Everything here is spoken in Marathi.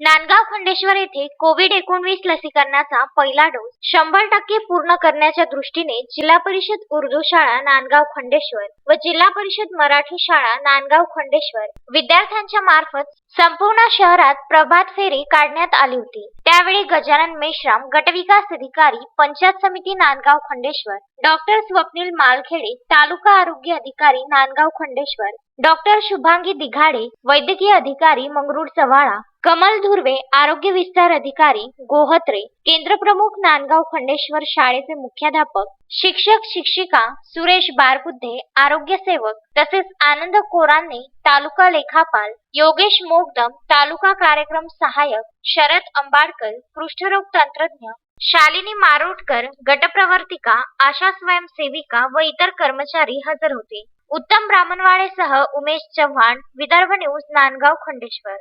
नांदगाव खंडेश्वर येथे कोविड एकोणवीस लसीकरणाचा पहिला डोस शंभर टक्के पूर्ण करण्याच्या दृष्टीने जिल्हा परिषद उर्दू शाळा नांदगाव खंडेश्वर व जिल्हा परिषद मराठी शाळा नांदगाव खंडेश्वर विद्यार्थ्यांच्या मार्फत संपूर्ण शहरात प्रभात फेरी काढण्यात आली होती. त्यावेळी गजानन मेश्राम गटविकास अधिकारी पंचायत समिती नांदगाव खंडेश्वर डॉक्टर स्वप्नील मालखेडे तालुका आरोग्य अधिकारी नांदगाव खंडेश्वर डॉक्टर शुभांगी दिघाडे वैद्यकीय अधिकारी मंगरूळ चव्हाळा कमल धुर्वे आरोग्य विस्तार अधिकारी गोहत्रे केंद्रप्रमुख नांदगाव खंडेश्वर शाळेचे मुख्याध्यापक शिक्षक शिक्षिका सुरेश बारबुद्धे आरोग्य सेवक तसेच आनंद कोरांनी तालुका लेखापाल योगेश मोगदम तालुका कार्यक्रम सहाय्यक शरद अंबाडकर पृष्ठरोग तंत्रज्ञ शालिनी मारोटकर गटप्रवर्तिका आशा स्वयंसेविका व इतर कर्मचारी हजर होते. उत्तम ब्राह्मणवाडेसह उमेश चव्हाण विदर्भ न्यूज नांदगाव खंडेश्वर.